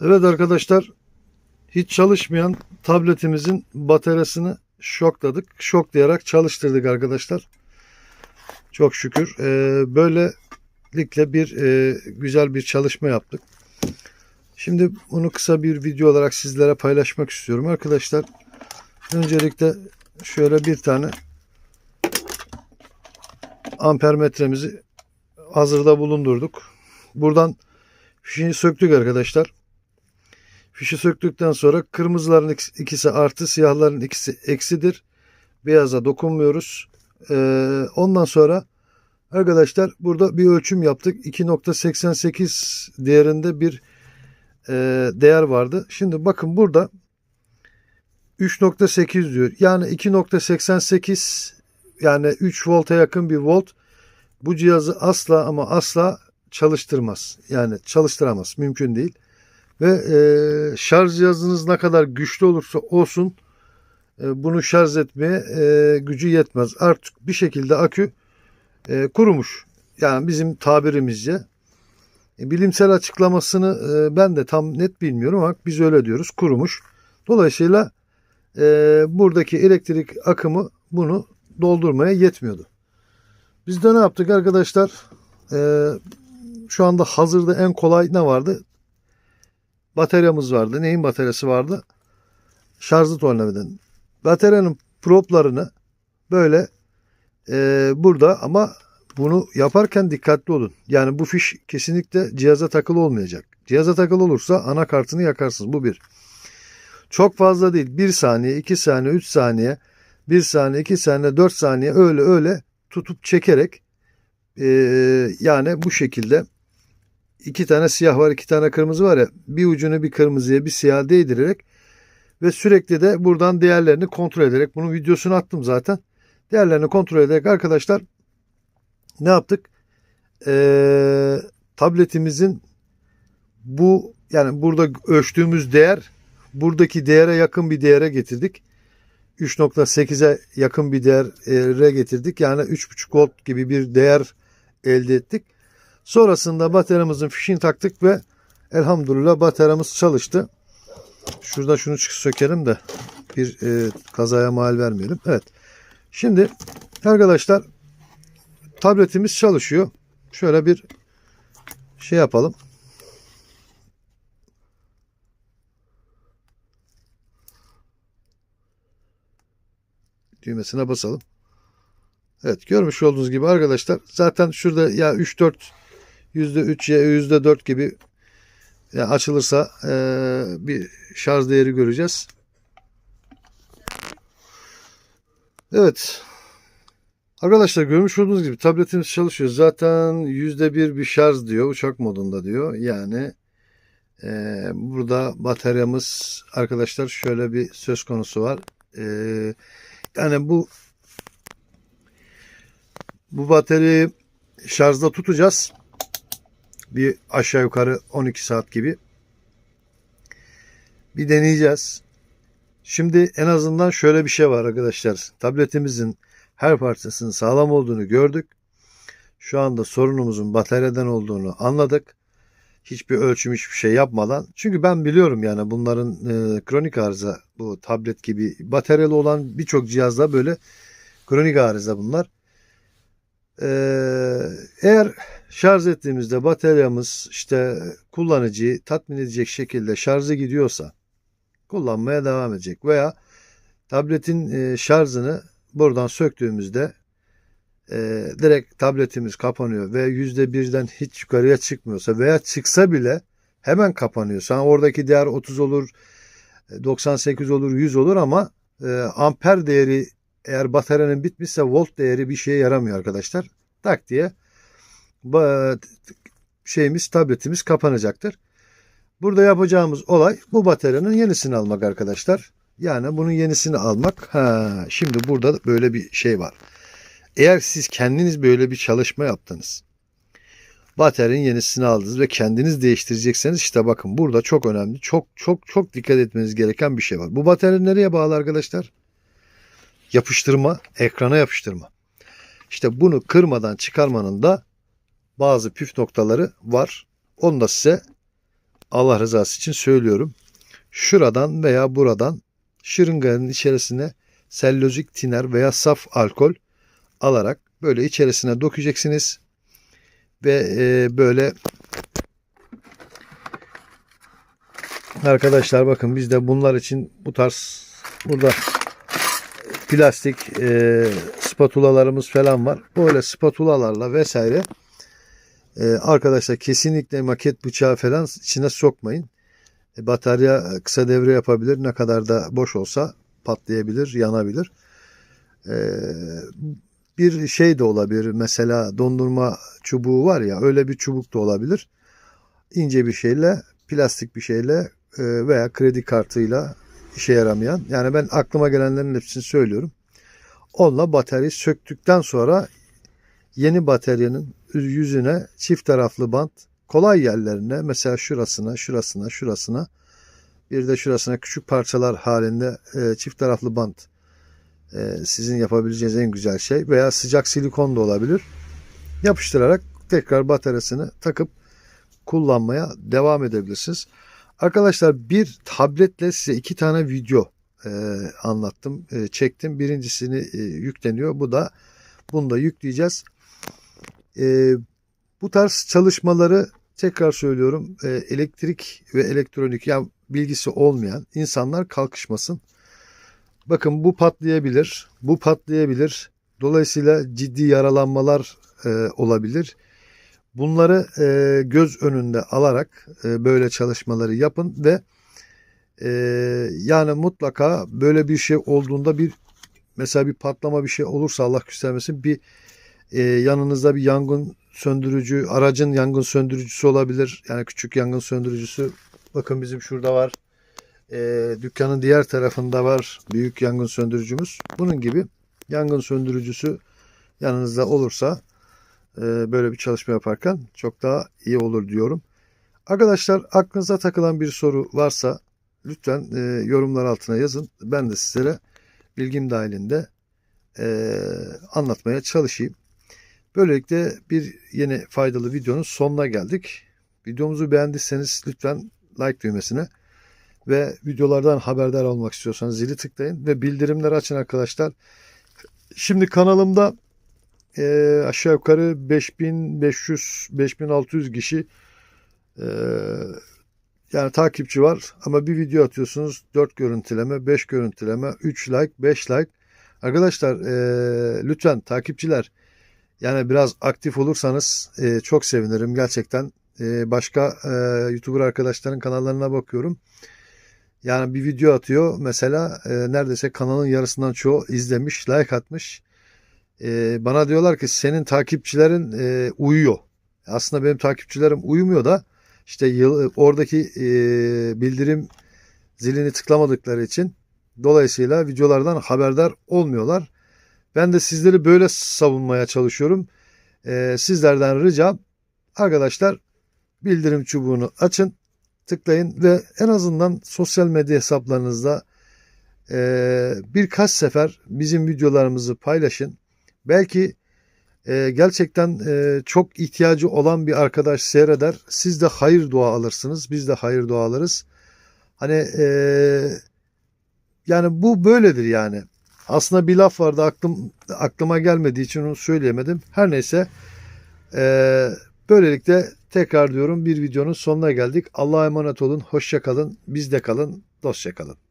Evet arkadaşlar hiç çalışmayan tabletimizin bataryasını şokladık. Şoklayarak çalıştırdık arkadaşlar. Çok şükür. Ee, böylelikle bir e, güzel bir çalışma yaptık. Şimdi bunu kısa bir video olarak sizlere paylaşmak istiyorum arkadaşlar. Öncelikle şöyle bir tane ampermetremizi hazırda bulundurduk. Buradan fişini söktük arkadaşlar. Fişi söktükten sonra kırmızıların ikisi- artı, siyahların ikisi eksidir. Beyaza dokunmuyoruz. Ee, ondan sonra arkadaşlar burada bir ölçüm yaptık. 2.88 değerinde bir e, değer vardı. Şimdi bakın burada 3.8 diyor. Yani 2.88 yani 3 volta yakın bir volt bu cihazı asla ama asla çalıştırmaz. Yani çalıştıramaz. Mümkün değil. Ve e, şarj cihazınız ne kadar güçlü olursa olsun e, bunu şarj etmeye e, gücü yetmez. Artık bir şekilde akü e, kurumuş. Yani bizim tabirimizce. E, bilimsel açıklamasını e, ben de tam net bilmiyorum ama biz öyle diyoruz. Kurumuş. Dolayısıyla e, buradaki elektrik akımı bunu doldurmaya yetmiyordu. Biz de ne yaptık arkadaşlar? E, şu anda hazırda en kolay ne vardı? Bataryamız vardı. Neyin bataryası vardı? Şarjlı tornavidanın. Bataryanın proplarını böyle e, burada ama bunu yaparken dikkatli olun. Yani bu fiş kesinlikle cihaza takılı olmayacak. Cihaza takılı olursa anakartını yakarsınız. Bu bir. Çok fazla değil. 1 saniye, 2 saniye, 3 saniye, 1 saniye, 2 saniye, 4 saniye öyle öyle tutup çekerek e, yani bu şekilde iki tane siyah var, iki tane kırmızı var ya bir ucunu bir kırmızıya bir siyah değdirerek ve sürekli de buradan değerlerini kontrol ederek bunun videosunu attım zaten. Değerlerini kontrol ederek arkadaşlar ne yaptık? Ee, tabletimizin bu yani burada ölçtüğümüz değer buradaki değere yakın bir değere getirdik. 3.8'e yakın bir değere getirdik. Yani 3.5 volt gibi bir değer elde ettik. Sonrasında bataryamızın fişini taktık ve elhamdülillah bataryamız çalıştı. Şurada şunu sökelim de bir e, kazaya mal vermeyelim. Evet. Şimdi arkadaşlar tabletimiz çalışıyor. Şöyle bir şey yapalım. Düğmesine basalım. Evet görmüş olduğunuz gibi arkadaşlar zaten şurada ya 3-4 %3 ya %4 gibi yani açılırsa e, bir şarj değeri göreceğiz. Evet. Arkadaşlar görmüş olduğunuz gibi tabletimiz çalışıyor. Zaten %1 bir şarj diyor. Uçak modunda diyor. Yani e, burada bataryamız arkadaşlar şöyle bir söz konusu var. E, yani bu bu bataryayı şarjda tutacağız. Bir aşağı yukarı 12 saat gibi. Bir deneyeceğiz. Şimdi en azından şöyle bir şey var arkadaşlar. Tabletimizin her parçasının sağlam olduğunu gördük. Şu anda sorunumuzun bataryadan olduğunu anladık. Hiçbir ölçüm hiçbir şey yapmadan. Çünkü ben biliyorum yani bunların e, kronik arıza bu tablet gibi bataryalı olan birçok cihazda böyle kronik arıza bunlar. Ee, eğer şarj ettiğimizde bataryamız işte kullanıcıyı tatmin edecek şekilde şarjı gidiyorsa kullanmaya devam edecek. Veya tabletin e, şarjını buradan söktüğümüzde e, direkt tabletimiz kapanıyor ve yüzde birden hiç yukarıya çıkmıyorsa veya çıksa bile hemen kapanıyorsa yani oradaki değer 30 olur 98 olur 100 olur ama e, amper değeri eğer bataryanın bitmişse volt değeri bir şeye yaramıyor arkadaşlar. Tak diye şeyimiz tabletimiz kapanacaktır. Burada yapacağımız olay bu bataryanın yenisini almak arkadaşlar. Yani bunun yenisini almak. Ha, şimdi burada da böyle bir şey var. Eğer siz kendiniz böyle bir çalışma yaptınız. Bataryanın yenisini aldınız ve kendiniz değiştirecekseniz işte bakın burada çok önemli. Çok çok çok dikkat etmeniz gereken bir şey var. Bu batarya nereye bağlı arkadaşlar? Yapıştırma, ekrana yapıştırma. İşte bunu kırmadan çıkarmanın da bazı püf noktaları var. Onu da size Allah rızası için söylüyorum. Şuradan veya buradan şırınganın içerisine sellozik tiner veya saf alkol alarak böyle içerisine dökeceksiniz. Ve e, böyle arkadaşlar bakın biz de bunlar için bu tarz burada plastik e, spatulalarımız falan var. Böyle spatulalarla vesaire e, arkadaşlar kesinlikle maket bıçağı falan içine sokmayın. E, batarya kısa devre yapabilir. Ne kadar da boş olsa patlayabilir, yanabilir. E, bir şey de olabilir. Mesela dondurma çubuğu var ya öyle bir çubuk da olabilir. İnce bir şeyle, plastik bir şeyle e, veya kredi kartıyla işe yaramayan. Yani ben aklıma gelenlerin hepsini söylüyorum. Onunla bataryayı söktükten sonra yeni bataryanın yüzüne çift taraflı bant kolay yerlerine mesela şurasına, şurasına, şurasına bir de şurasına küçük parçalar halinde e, çift taraflı bant e, sizin yapabileceğiniz en güzel şey veya sıcak silikon da olabilir. Yapıştırarak tekrar bataryasını takıp kullanmaya devam edebilirsiniz. Arkadaşlar bir tabletle size iki tane video e, anlattım, e, çektim. Birincisini e, yükleniyor. Bu da bunu da yükleyeceğiz. E, bu tarz çalışmaları tekrar söylüyorum. E, elektrik ve elektronik yani bilgisi olmayan insanlar kalkışmasın. Bakın bu patlayabilir, bu patlayabilir. Dolayısıyla ciddi yaralanmalar e, olabilir. Bunları e, göz önünde alarak e, böyle çalışmaları yapın ve e, yani mutlaka böyle bir şey olduğunda bir mesela bir patlama bir şey olursa Allah göstermesin bir e, yanınızda bir yangın söndürücü aracın yangın söndürücüsü olabilir. Yani küçük yangın söndürücüsü bakın bizim şurada var. E, dükkanın diğer tarafında var büyük yangın söndürücümüz. Bunun gibi yangın söndürücüsü yanınızda olursa böyle bir çalışma yaparken çok daha iyi olur diyorum. Arkadaşlar aklınıza takılan bir soru varsa lütfen e, yorumlar altına yazın. Ben de sizlere bilgim dahilinde e, anlatmaya çalışayım. Böylelikle bir yeni faydalı videonun sonuna geldik. Videomuzu beğendiyseniz lütfen like düğmesine ve videolardan haberdar olmak istiyorsanız zili tıklayın ve bildirimleri açın arkadaşlar. Şimdi kanalımda e, aşağı yukarı 5500-5600 kişi e, yani takipçi var ama bir video atıyorsunuz 4 görüntüleme, 5 görüntüleme, 3 like, 5 like. Arkadaşlar e, lütfen takipçiler yani biraz aktif olursanız e, çok sevinirim gerçekten. E, başka e, YouTuber arkadaşların kanallarına bakıyorum. Yani bir video atıyor mesela e, neredeyse kanalın yarısından çoğu izlemiş, like atmış. E, bana diyorlar ki senin takipçilerin e, uyuyor. Aslında benim takipçilerim uyumuyor da işte yıl, oradaki e, bildirim zilini tıklamadıkları için dolayısıyla videolardan haberdar olmuyorlar. Ben de sizleri böyle savunmaya çalışıyorum. E, sizlerden ricam arkadaşlar bildirim çubuğunu açın, tıklayın ve en azından sosyal medya hesaplarınızda e, birkaç sefer bizim videolarımızı paylaşın. Belki e, gerçekten e, çok ihtiyacı olan bir arkadaş seyreder. Siz de hayır dua alırsınız. Biz de hayır dua alırız. Hani e, yani bu böyledir yani. Aslında bir laf vardı aklım aklıma gelmediği için onu söyleyemedim. Her neyse e, böylelikle tekrar diyorum bir videonun sonuna geldik. Allah'a emanet olun. Hoşça kalın. Bizde kalın. Dostça kalın.